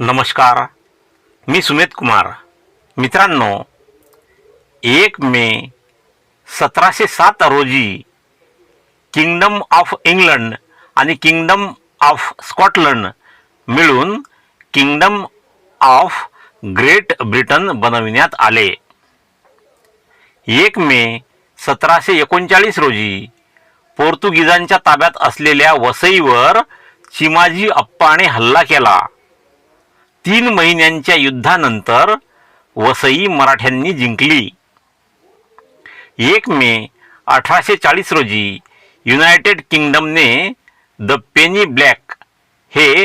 नमस्कार मी सुमित कुमार. मित्रांनो एक मे सतराशे सात रोजी किंगडम ऑफ इंग्लंड आणि किंगडम ऑफ स्कॉटलंड मिळून किंगडम ऑफ ग्रेट ब्रिटन बनविण्यात आले. एक मे सतराशे एकोणचाळीस रोजी पोर्तुगीजांच्या ताब्यात असलेल्या वसईवर चिमाजी अप्पाने हल्ला केला. तीन महिन्यांच्या युद्धानंतर वसई मराठ्यांनी जिंकली. एक मे अठराशे चाळीस रोजी युनायटेड किंगडमने द पेनी ब्लॅक हे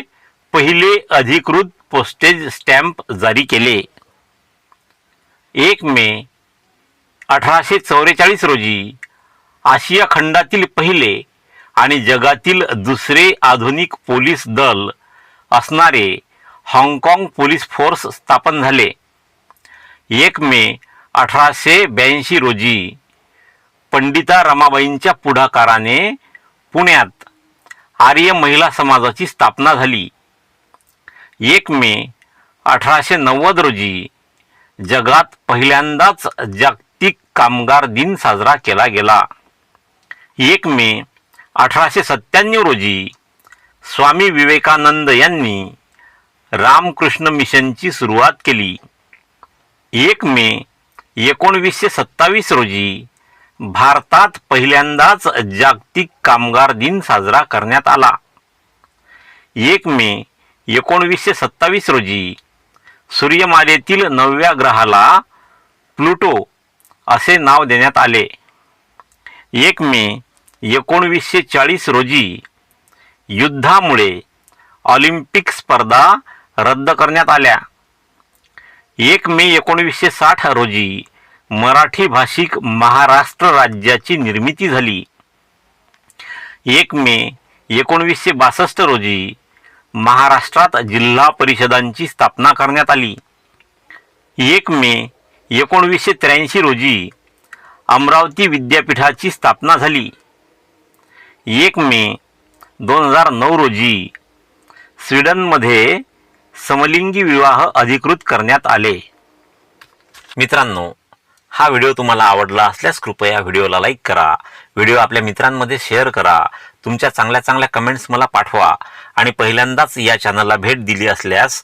पहिले अधिकृत पोस्टेज स्टॅम्प जारी केले. एक मे अठराशे चौवेचाळीस रोजी आशिया खंडातील पहिले आणि जगातील दुसरे आधुनिक पोलीस दल असणारे हाँगकाँग पोलीस फोर्स स्थापन झाले. एक मे अठराशे ब्याऐंशी रोजी पंडिता रमाबाईंच्या पुढाकाराने पुण्यात आर्य महिला समाजाची स्थापना झाली. एक मे अठराशे नव्वद रोजी जगात पहिल्यांदाच जागतिक कामगार दिन साजरा केला गेला. एक मे अठराशे सत्त्याण्णव रोजी स्वामी विवेकानंद यांनी रामकृष्ण मिशनची सुरुवात केली. एक मे एकोणवीसशे सत्तावीस रोजी भारतात पहिल्यांदाच जागतिक कामगार दिन साजरा करण्यात आला. एक मे एकोणवीसशे सत्तावीस रोजी सूर्यमालेतील नवव्या ग्रहाला प्लुटो असे नाव देण्यात आले. एक मे एकोणवीसशे चाळीस रोजी युद्धामुळे ऑलिम्पिक स्पर्धा रद्द करण्यात आल्या. एक मे एकोणवीसशे साठ रोजी मराठी भाषिक महाराष्ट्र राज्याची निर्मिती झाली. एक मे एकोणवीसशे बासष्ट रोजी महाराष्ट्रात जिल्हा परिषदांची स्थापना करण्यात आली. एक मे एकोणवीसशे त्र्याऐंशी रोजी अमरावती विद्यापीठाची स्थापना झाली. एक मे दोन हजार नऊ रोजी स्वीडनमध्ये समलिंगी विवाह अधिकृत करण्यात आले. मित्रांनो हा व्हिडिओ तुम्हाला आवडला असल्यास कृपया व्हिडिओला लाईक करा व्हिडिओ आपल्या मित्रांमध्ये शेअर करा तुमच्या चांगल्या चांगल्या कमेंट्स मला पाठवा आणि पहिल्यांदाच या चॅनलला भेट दिली असल्यास